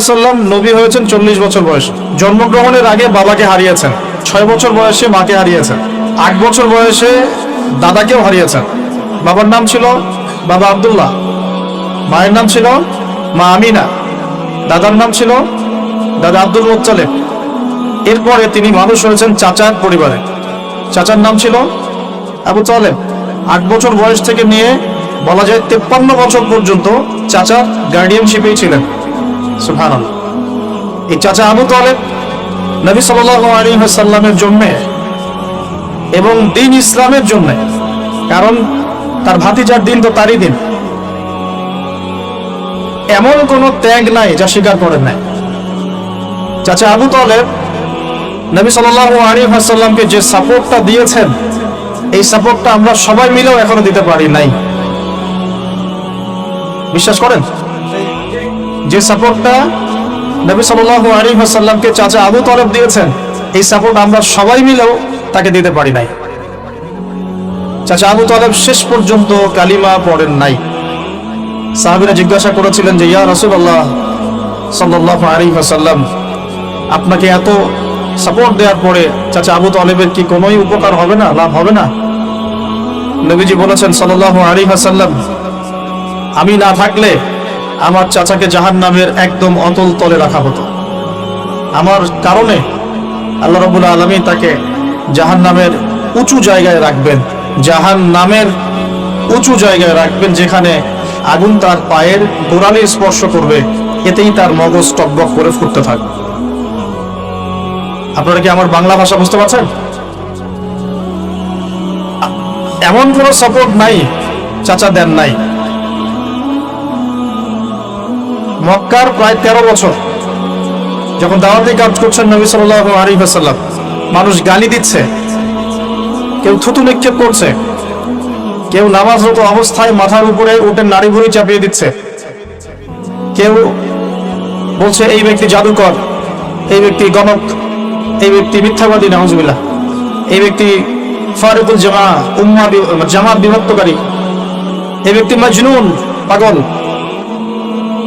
সাল্লাম নবী হয়েছেন চল্লিশ বছর বয়সে। জন্মগ্রহণের আগে বাবাকে হারিয়েছেন। ছয় বছর বয়সে মাকে হারিয়েছেন। আট বছর বয়সে দাদাকেও হারিয়েছেন। বাবার নাম ছিল বাবা আব্দুল্লাহ। মায়ের নাম ছিল মা আমিনা। দাদার নাম ছিল দাদা আব্দুল মোত্তালেব। এরপরে তিনি মানুষ হয়েছেন চাচার পরিবারে। চাচার নাম ছিল আবু তালেব। আট বছর বয়স থেকে নিয়ে বলা যায় তেপ্পান্ন বছর পর্যন্ত চাচা গার্ডিয়ানশিপেই ছিলেন। এই চাচা আবু তালেব নবী সাল্লামের জন্য এবং দিন ইসলামের জন্য, কারণ তার দিন তো তারই দিন, এমন কোন ত্যাগ নাই যা স্বীকার করেন নাই। চাচা আবু তালেব নবী সাল্লাহ যে সাপোর্টটা দিয়েছেন, এই সাপোর্টটা আমরা সবাই মিলেও এখনও দিতে পারি নাই। বিশ্বাস করেন? যে সাপোর্টটা নবী সাল্লাহ আলী সাল্লামকে চাচা আবু তলেব দিয়েছেন, এই সাপোর্ট আমরা সবাই মিলেও তাকে দিতে পারি নাই। চাচা আবু তলেব শেষ পর্যন্ত কালিমা পড়েন নাই। সাহাবিরা জিজ্ঞাসা করেছিলেন যে, ইয়া রসুল্লাহ সাল্লাহ আলী সাল্লাম আপনাকে এত সাপোর্ট দেওয়ার পরে চাচা আবু তলেবের কি কোনোই উপকার হবে না, লাভ হবে না? নবীজি বলেছেন সাল্লাহ আলী হাসাল্লাম আমি না থাকলে আমার চাচাকে জাহান নামের একদম অতল তলে রাখা হতো। আমার কারণে আল্লাহ রবুল আলমী তাকে জাহান নামের উঁচু জায়গায় রাখবেন জাহান নামের উঁচু জায়গায় রাখবেন যেখানে আগুন তার পায়ের গোড়ালি স্পর্শ করবে, এতেই তার মগজ টকবক করে ফুটতে থাকবে। আপনারা কি আমার বাংলা ভাষা বুঝতে পারছেন? এমন কোনো সাপোর্ট নাই, চাচা দেন নাই। মক্কার প্রায় তেরো বছর যখন দাওয়াতি কাজ করছেন নবী সাল্লাহ আরিফ সাল্লাম মানুষ গালি দিচ্ছে, কেউ থুতু নিক্ষেপ করছে, কেউ নামাজরত অবস্থায় মাথার উপরে উঠে নারী ভুড়ি চাপিয়ে দিচ্ছে, কেউ বলছে, এই ব্যক্তি জাদুকর, এই ব্যক্তি গণক, এই ব্যক্তি মিথ্যাবাদী নাহজবিল্লাহ এই ব্যক্তি ফারুকুল জামা, উম্মা জামাত বিভক্তকারী, এই ব্যক্তি মাজনুন, পাগল।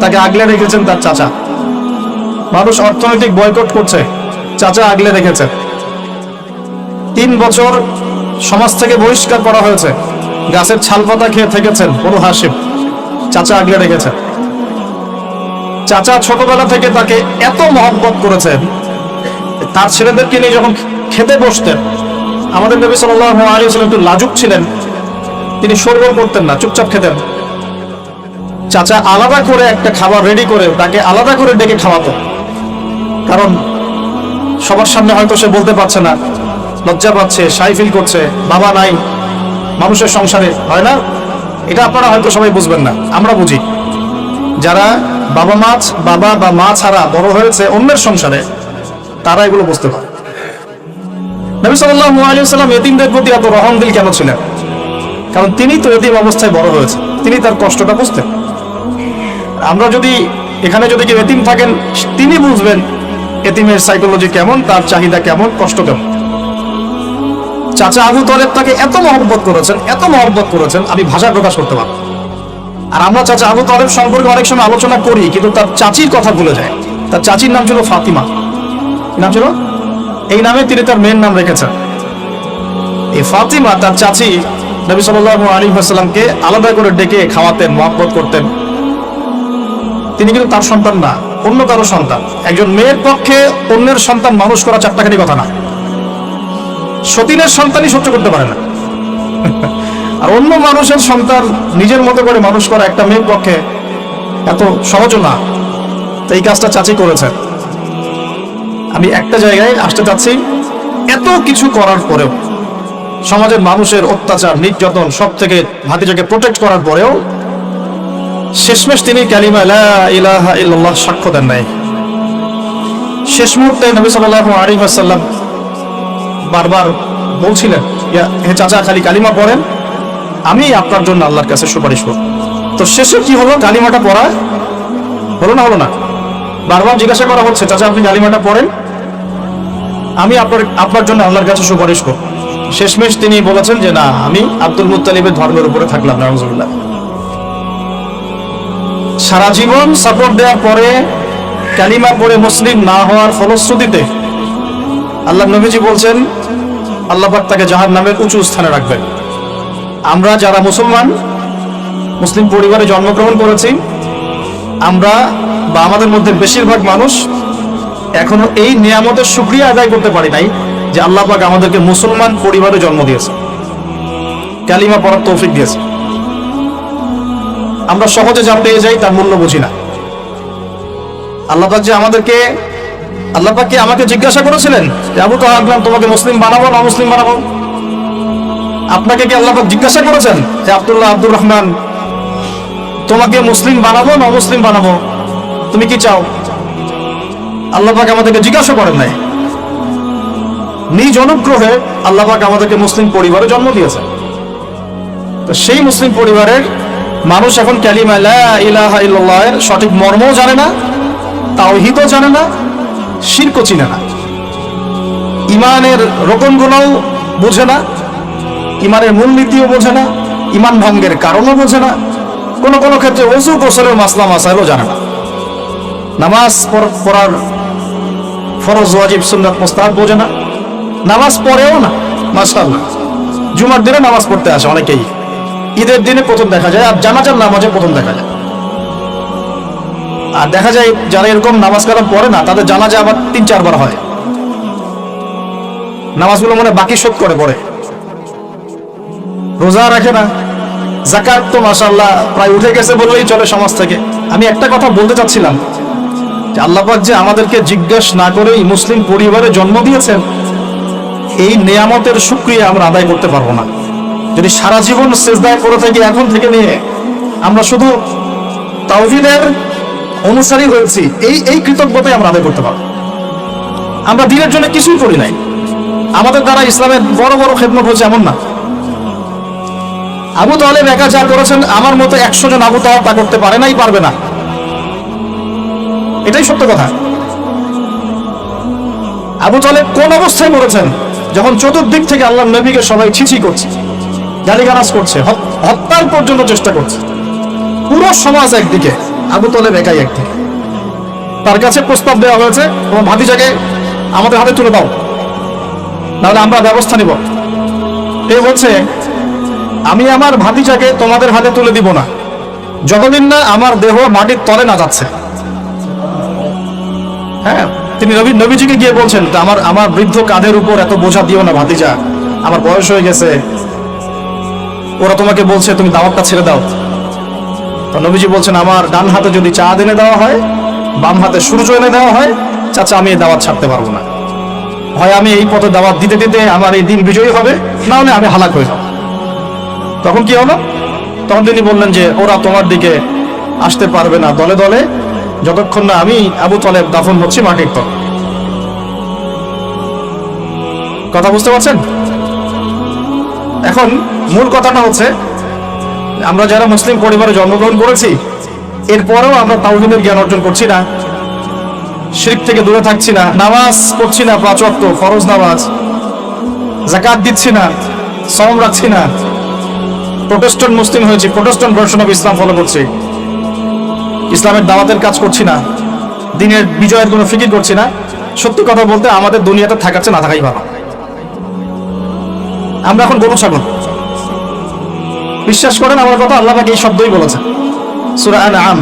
তাকে আগলে রেখেছেন তার চাচা। মানুষ অর্থনৈতিক বয়কট করছে, চাচা আগলে রেখেছেন। তিন বছর সমাজ থেকে বহিষ্কার করা হয়েছে। গাছের ছালপাতা খেয়ে থেকেছেন বড় হাসিম চাচা আগলে রেখেছেন। চাচা ছোটবেলা থেকে তাকে এত মহব্বত করেছেন, তার ছেলেদেরকে নিয়ে যখন খেতে বসতেন, আমাদের নবী সাল্লাহ আলী সাল্লাম একটু লাজুক ছিলেন। তিনি সরবর করতেন না, চুপচাপ খেতেন। চাচা আলাদা করে একটা খাবার রেডি করে তাকে আলাদা করে ডেকে খাওয়াতো। কারণ সবার সামনে হয়তো সে বলতে পারছে না, লজ্জা পাচ্ছে, সাই ফিল করছে, বাবা নাই, মানুষের সংসারে, হয় না? এটা আপনারা হয়তো সবাই বুঝবেন না, আমরা বুঝি। যারা বাবা মাছ বাবা বা মা ছাড়া বড় হয়েছে অন্যের সংসারে, তারা এগুলো বুঝতে পারে। নবী সাল্লাহ আলী সাল্লাম এতিমদের প্রতি এত রহমদিল কেন ছিলেন? কারণ তিনি তো এতিম অবস্থায় বড় হয়েছে তিনি তার কষ্টটা বুঝতেন। আমরা যদি এখানে যদি কেউ এতিম থাকেন, তিনি বুঝবেন এতিমের সাইকোলজি কেমন, তার চাহিদা কেমন, কষ্ট কেমন। চাচা আবু তলেব তাকে এত মহব্বত করেছেন, এত মহব্বত করেছেন, আমি ভাষায় প্রকাশ করতে পারব। আর আমরা চাচা আবু তলেব সম্পর্কে অনেক সময় আলোচনা করি, কিন্তু তার চাচির কথা ভুলে যায়। তার চাচির নাম ছিল ফাতিমা। নাম ছিল? এই নামে তিনি তার মেয়ের নাম রেখেছেন। এই ফাতিমা তার চাচি নবী সাল্লাহ আলী সাল্লামকে আলাদা করে ডেকে খাওয়াতেন, মহব্বত করতেন। তিনি কিন্তু তার সন্তান না, অন্য কারও সন্তান। একজন মেয়ের পক্ষে অন্যের সন্তান মানুষ করা চারটাখানি কথা না। সতীনের সন্তানই সহ্য করতে পারে না। আর অন্য মানুষের সন্তান নিজের মতো করে মানুষ করা একটা মেয়ের পক্ষে এত সহজ না। তো এই কাজটা চাচি করেছেন। আমি একটা জায়গায় আসতে চাচ্ছি, এত কিছু করার পরেও, সমাজের মানুষের অত্যাচার, নির্যাতন সব থেকে ভাতিজাকে প্রোটেক্ট করার পরেও শেষমেশ তিনি কালিমা ইলাহা ইল্লাল্লাহ সাক্ষ্য দেন নাই। শেষ মুহূর্তে নবী সাল্লাল্লাহু আলাইহি ওয়াসাল্লাম বারবার বলছিলেন হে চাচা, খালি কালিমা পড়েন, আমি আপনার জন্য আল্লাহর কাছে সুপারিশ করব। তো শেষে কি হলো? কালিমাটা পড়া হলো না হলো না? বারবার জিজ্ঞাসা করা হচ্ছে, চাচা, আপনি কালিমাটা পড়েন, আমি আপনার আপনার জন্য আল্লাহর কাছে সুপারিশ করব। শেষমেশ তিনি বলেছেন যে, না, আমি আব্দুল মুত্তালিবের ধর্মের উপরে থাকলাম, নাউজুবিল্লাহ। সারা জীবন সাপোর্ট দেওয়ার পরে কালিমা পড়ে মুসলিম না হওয়ার ফলশ্রুতিতে আল্লাহ নবীজি বলছেন, আল্লাহ পাক তাকে জাহান নামের উঁচু স্থানে রাখবেন। আমরা যারা মুসলমান, মুসলিম পরিবারে জন্মগ্রহণ করেছি, আমরা বা আমাদের মধ্যে বেশিরভাগ মানুষ এখনও এই নিয়ামতের সুক্রিয়া আদায় করতে পারি নাই যে আল্লাহ পাক আমাদেরকে মুসলমান পরিবারে জন্ম দিয়েছে। কালিমা পড়ার তৌফিক দিয়েছে। আমরা সহজে যা পেয়ে যাই তার মূল্য বুঝি না। আল্লাহ যে আমাদেরকে, আল্লাহ পাক কি আমাকে জিজ্ঞাসা করেছিলেন আবু তাহার তোমাকে মুসলিম বানাবো না মুসলিম বানাবো? আপনাকে কি আল্লাহ জিজ্ঞাসা করেছেন যে, আবদুল্লাহ আব্দুর রহমান, তোমাকে মুসলিম বানাবো না মুসলিম বানাবো? তুমি কি চাও? আল্লাহ পাক আমাদেরকে জিজ্ঞাসা করেন নাই। নিজ অনুগ্রহে আল্লাহ পাক আমাদেরকে মুসলিম পরিবারে জন্ম দিয়েছে তো সেই মুসলিম পরিবারের মানুষ এখন ক্যালিমা ইলাহা ইল্লাল্লাহ এর সঠিক মর্মও জানে না, তাওহীদও জানে না, শিরকও চিনে না। ইমানের রোকনগুলোও বোঝে না, ইমানের মূলনীতিও বোঝে না, ইমান ভঙ্গের কারণও বোঝে না, কোন কোন ক্ষেত্রে ওজু গোসলের মাসলা মাসাইলও জানে না। নামাজ পড়- পড়ার ফরজ, ওয়াজিব, সুন্নাত, মুস্তাহাব বোঝে না, নামাজ পড়েও না, মাশাআল্লাহ। জুমার দিনে নামাজ পড়তে আসে অনেকেই। ঈদের দিনে প্রথম দেখা যায়, আর জানাজার নামাজে প্রথম দেখা যায়। আর দেখা যায় যারা এরকম নামাজ কালাম পড়ে না, তাদের জানাজা আবার তিন চারবার হয়। নামাজগুলো মনে বাকি শোধ করে পড়ে। রোজা রাখে না। জাকাত তো মাসাল্লাহ প্রায় উঠে গেছে বললেই চলে সমাজ থেকে। আমি একটা কথা বলতে চাচ্ছিলাম, যে আল্লাপাক যে আমাদেরকে জিজ্ঞেস না করেই মুসলিম পরিবারে জন্ম দিয়েছেন, এই নিয়ামতের সুক্রিয়া আমরা আদায় করতে পারব না। যদি সারা জীবন সেজদায় পড়ে থাকি এখন থেকে নিয়ে, আমরা শুধু তাওহিদের অনুসারী হয়েছি, এই এই কৃতজ্ঞতাই আমরা আদায় করতে পারব। আমরা দিনের জন্য কিছুই করি নাই। আমাদের দ্বারা ইসলামের বড় বড় খেদমত হচ্ছে এমন না। আবু তাহলে একা যা করেছেন, আমার মতো একশো জন আবু তাহলে তা করতে পারে নাই, পারবে না। এটাই সত্য কথা। আবু তালেব কোন অবস্থায় মরেছেন? যখন চতুর্দিক থেকে আল্লাহ নবীকে সবাই ছিছি করছে। গালিগালাজ করছে হত্যার পর্যন্ত চেষ্টা করছে। পুরো সমাজ একদিকে, আবু তলেব একাই একদিকে। তার কাছে প্রস্তাব দেওয়া হয়েছে, তোমার ভাতিজাকে আমাদের হাতে তুলে দাও। নাহলে আমরা ব্যবস্থা নিব। এ বলছে আমি আমার ভাতিজাকে তোমাদের হাতে তুলে দিব না। যতদিন না আমার দেহ মাটির তলে না যাচ্ছে। হ্যাঁ তিনি নবী, নবীজিকে গিয়ে বলছেন আমার আমার বৃদ্ধ কাঁধের উপর এত বোঝা দিও না ভাতিজা। আমার বয়স হয়ে গেছে ওরা তোমাকে বলছে, তুমি দাওয়াতটা ছেড়ে দাও। তো নবীজি বলছেন, আমার ডান হাতে যদি চা এনে দেওয়া হয়, বাম হাতে সূর্য এনে দেওয়া হয়, চাচা, আমি এই দাওয়াত ছাড়তে পারব না। হয় আমি এই পথে দাওয়াত দিতে দিতে আমার এই দিন বিজয়ী হবে, না হলে আমি হালাক হয়ে তখন কি হলো? তখন তিনি বললেন যে, ওরা তোমার দিকে আসতে পারবে না দলে দলে, যতক্ষণ না আমি আবু তলেব দাফন হচ্ছি মাটির তল। কথা বুঝতে পারছেন? এখন মূল কথাটা হচ্ছে, আমরা যারা মুসলিম পরিবারে জন্মগ্রহণ করেছি, এরপরেও আমরা তাওহিদের জ্ঞান অর্জন করছি না, শিরক থেকে দূরে থাকছি না, নামাজ পড়ছি না প্রাচক্ত ফরজ নামাজ জাকাত দিচ্ছি না সম রাখছি না প্রোটেস্টন মুসলিম হয়েছি protestant version of Islam follow করছি, ইসলামের দাওয়াতের কাজ করছি না, দিনের বিজয়ের কোনো ফিকির করছি না, সত্যি কথা বলতে আমাদের দুনিয়াতে থাকাচ্ছে না থাকাই ভালো। আমরা এখন গরু ছাগল বিশ্বাস করেন আমার কথা আল্লাহ পাক এই শব্দই বলেছেন সুরা আন আম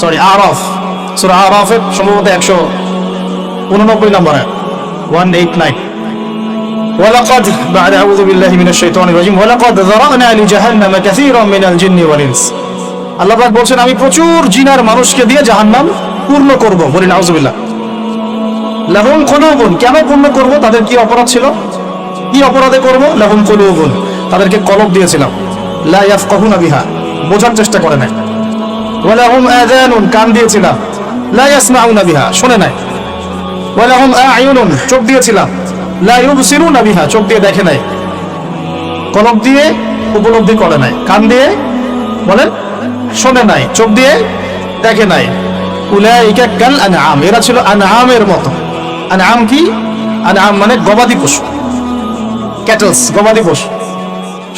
সরি আরফ সুরা আরফের সম্ভবত একশো উননব্বই নম্বরে ওয়ান এইট নাইন ولقد بعد أعوذ بالله من الشيطان الرجيم ولقد ذرأنا لجهنم كثيرا من الجن والإنس আল্লাহ পাক বলছেন আমি প্রচুর জিনার মানুষকে দিয়ে জাহান্নাম পূর্ণ করব বলি নাউজুবিল্লাহ লাহুম কুলুবুন কেন পূর্ণ করব তাদের কি অপরাধ ছিল কি অপরাধে করব? লাহুম কুলুবুন। তাদেরকে কলব দিয়েছিলাম। লা ইয়াফকাহুনা বিহা। বোঝার চেষ্টা করে নাই। ওয়ালাহুম আযানুন, কান দিয়েছিলাম। লা ইয়াসমাউনা বিহা, শুনে নাই। ওয়ালাহুম আ'য়ুনুন, চোখ দিয়েছিলাম। লা ইউবসিরুনা বিহা, চোখ দিয়ে দেখে নাই। কলব দিয়ে উপলব্ধি করে নাই। কান দিয়ে বলেন, শোনে নাই। চোখ দিয়ে দেখে নাই। উলাইকা কাল আনআম, এরা ছিল আনআমের মতো। আনআম কি? আনআম মানে গবাদি পশু। ক্যাটলস, গবাদি পশু।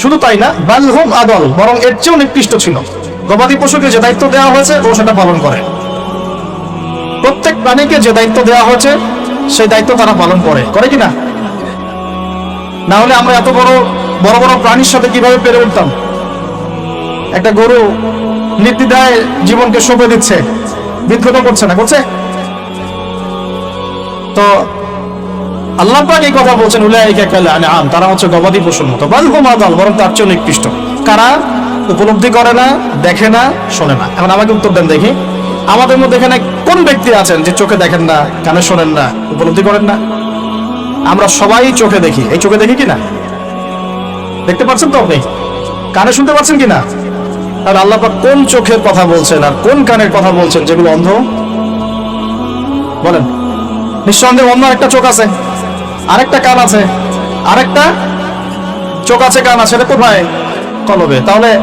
শুধু তাই না, বালহুম আদল বরং এর চেয়েও নিকৃষ্ট ছিল। গবাদি পশুকে যে দায়িত্ব দেওয়া হয়েছে, ও সেটা পালন করে। প্রত্যেক প্রাণীকে যে দায়িত্ব দেওয়া হয়েছে, সেই দায়িত্ব তারা পালন করে। করে কি না? না হলে আমরা এত বড় বড় বড় প্রাণীর সাথে কীভাবে পেরে উঠতাম? একটা গরু নির্দিদায় জীবনকে সঁপে দিচ্ছে বিদ্রোহ করছে না, করছে? তো আল্লাহ পাক এই কথা বলছেন, উলাইকা কাল আনআম। তারা হচ্ছে গবাদি পশুর মতো বাল হুম আদাল বরং তার চেয়ে নিকৃষ্ট কারা? উপলব্ধি করে না, দেখে না, শোনে না। এখন আমাকে উত্তর দেন দেখি। আমাদের মধ্যে এখানে কোন ব্যক্তি আছেন যে চোখে দেখেন না, কানে শোনেন না, উপলব্ধি করেন না? আমরা সবাই চোখে দেখি। এই চোখে দেখি কিনা? দেখতে পাচ্ছেন তো আপনি? কানে শুনতে পাচ্ছেন কিনা? আর আল্লাহ পাক কোন চোখের কথা বলছেন আর কোন কানের কথা বলছেন যেগুলো অন্ধ? বলেন। নিঃসন্দেহে অন্য একটা চোখ আছে। আরেকটা কান আছে। আরেকটা? চোখ আছে, কান আছে, এটা কোথায়? কলবে। তাহলে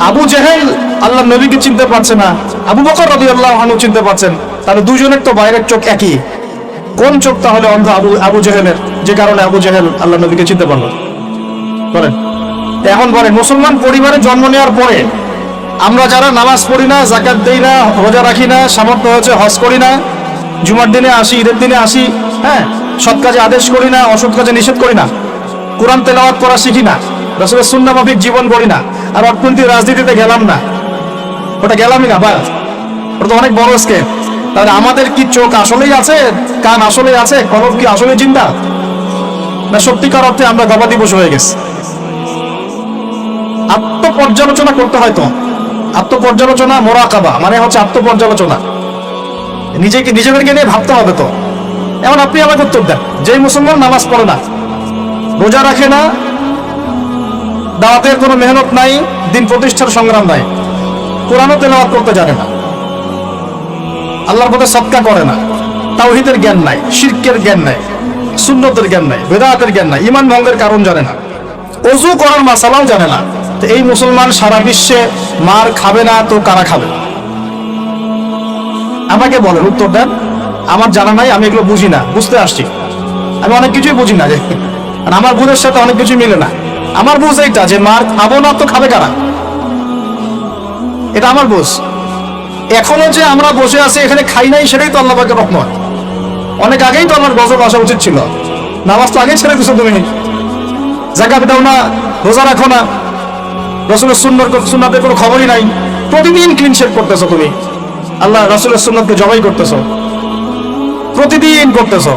আবু জেহেল আল্লাহ নবীকে চিনতে পারছে না। আবু বকর রবি আল্লাহ চিনতে পারছেন। তাহলে দুজনের তো বাইরের চোখ একই। কোন চোখ তাহলে অন্ধ আবু আবু জেহেলের? যে কারণে আবু জেহেল আল্লাহ নবীকে চিনতে পারল। বলেন। এখন বলেন, মুসলমান পরিবারে জন্ম নেওয়ার পরে আমরা যারা নামাজ পড়ি না জাকাত দেই না, রোজা রাখি না, সামর্থ্য হচ্ছে হজ করি না, জুমার দিনে আসি, ঈদের দিনে আসি হ্যাঁ? সৎ কাজে আদেশ করি না, অসৎ কাজে নিষেধ করি না। কোরআন তেলাওয়াত করা শিখি না, রসুলের সুন্না মাফিক জীবন করি না, আর অর্থনীতি রাজনীতিতে গেলাম না। ওটা গেলামই না, বাস। ওটা তো অনেক বড় স্কেপ তাহলে আমাদের কি চোখ আসলেই আছে, কান আসলেই আছে কলম কি আসলে চিন্তা না, সত্যিকার অর্থে আমরা গবাদি পশু হয়ে গেছি। আত্মপর্যালোচনা করতে হয় তো। আত্মপর্যালোচনা মোরাকাবা মানে হচ্ছে আত্মপর্যালোচনা। নিজেকে, নিজেদেরকে নিয়ে ভাবতে হবে তো। এমন আপনি আমাকে উত্তর দেন। যেই মুসলমান নামাজ পড়ে না, রোজা রাখে না, দাওয়াতের কোনো মেহনত নাই, দিন প্রতিষ্ঠার সংগ্রাম নাই, কোরআনও তেলাওয়াত করতে জানে না, আল্লাহর পথে সৎকা করে না, তাওহিদের জ্ঞান নাই, শিরকের জ্ঞান নাই, সুন্নতের জ্ঞান নাই, বেদাতের জ্ঞান নাই ইমান ভঙ্গের কারণ জানে না, অজু করার মাসালাও জানে না, তো এই মুসলমান সারা বিশ্বে মার খাবে না, তো কারা খাবে? আমাকে বলেন, উত্তর দেন। আমার জানা নাই, আমি এগুলো বুঝি না। বুঝতে আসছি। আমি অনেক কিছুই বুঝি না যে, আর আমার বুঝের সাথে অনেক কিছুই মিলে না। আমার বুঝ এইটা যে, মার খাব না তো খাবে কারা? এটা আমার বুঝ। এখনও যে আমরা বসে আছি, এখানে খাই নাই সেটাই তো আল্লাহ পাকের রহমত। অনেক আগেই তো আমার গজব আসা উচিত ছিল। নামাজ তো আগেই ছেড়ে দিছো তুমি। জাকাত দাও না, রোজা রাখো না। রসুলের সুন্দর সুন্নাতের কোনো খবরই নাই। প্রতিদিন ক্লিন শেপ করতেছো তুমি। আল্লাহ রসুলের সুন্নাতকে জবাই করতেছো। প্রতিদিন করতেছো?